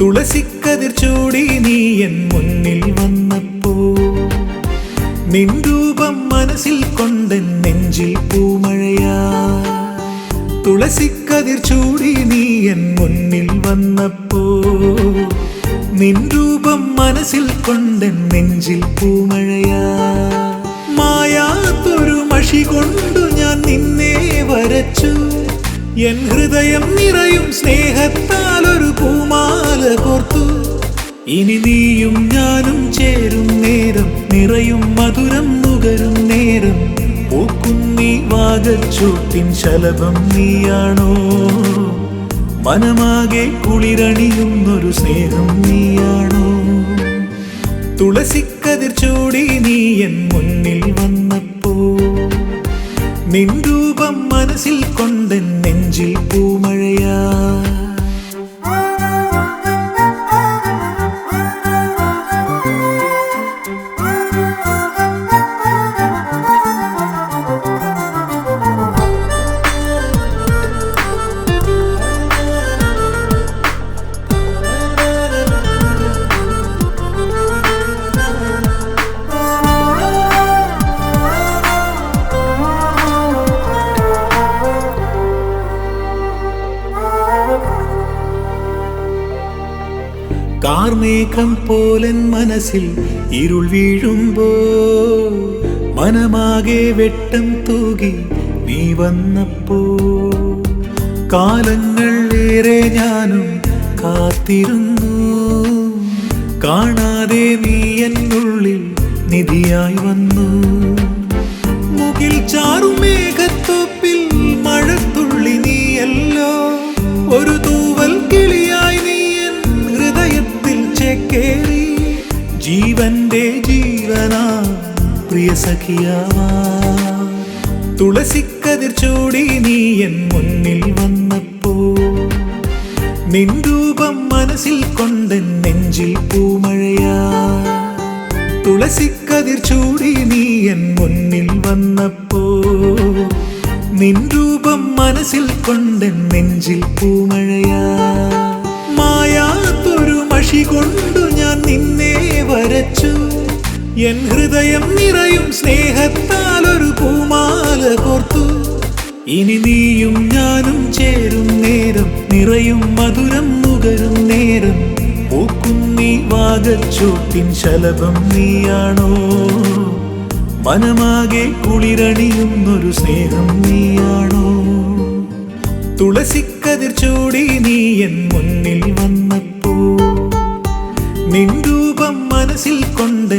തുളസിക്കതിർ ചൂടി നീ എൻ മുന്നിൽ വന്നപ്പോ നിൻ രൂപം മനസ്സിൽ കൊണ്ട് തുളസിക്കതിർ ചൂടി നീ എൻ മുന്നിൽ വന്നപ്പോ നിൻ രൂപം മനസ്സിൽ കൊണ്ടൻ നെഞ്ചിൽ പൂമഴയാ. മായാത്തൊരു മഷി കൊണ്ടു ഞാൻ നിന്നെ വരച്ചു. എൻ ഹൃദയം നിറയും സ്നേഹത്താൽ ഒരു പൂമാല കോർത്തു. ഇനി നീയും ഞാനും ചേരും നേരം നിറയും മധുരം വാഗച്ചൂട്ടിൻ ശലഭം നീയാണോ? മനമാകെ കുളിരണിയുന്നൊരു സ്നേഹം നീയാണോ? തുളസിക്കതിർ ചൂടി നീ എൻ മുന്നിൽ വന്നപ്പോ നിൻ രൂപം മനസ്സിൽ കൊണ്ടെൻ നെഞ്ചിൽ പൂമഴയാ. കാർമേഘം പോലൻ മനസ്സിൽ ഇരുൾ വീഴുമ്പോ മനമാകെ വെട്ടം തൂകി നീ വന്നപ്പോ. കാലങ്ങൾ ഏറെ ഞാനും കാത്തിരുന്നു. കാണാതെ നീ എന്നുള്ളിൽ നിധിയായി വന്നു. ജീവന്റെ ജീവനാ പ്രിയ സഖിയാവാ. തുളസിക്കതിർ ചൂടി നീ എൻ മുന്നിൽ വന്നപ്പോ നിൻ രൂപം മനസ്സിൽ കൊണ്ട് നെഞ്ചിൽ പൂമഴയാ. തുളസിക്കതിർ ചൂടി നീ എൻ മുന്നിൽ വന്നപ്പോ നിൻ രൂപം മനസ്സിൽ കൊണ്ട് നെഞ്ചിൽ പൂമഴയാ. മായാത്തൊരു മഷി കൊണ്ടു ഞാൻ നിന്നെ വരച്ചു എൻ ഹൃദയം നിറയും സ്നേഹത്താൽ ഒരു പൂമാല കോർത്തു. ഇനി നീയും ഞാനും ചേരും നേരം നിറയും മധുരം നുകരും നേരം. പൂക്കുന്നി വാഗച്ചോട്ടിൻ ശലഭം നീയാണോ? മനമാകെ കുളിരണിയുന്നൊരു സ്നേഹം നീയാണോ? തുളസിക്കതിർ ചൂടി നീ എൻ മുന്നിൽ വന്നപ്പോ രൂപം മനസ്സിൽ കൊണ്ട്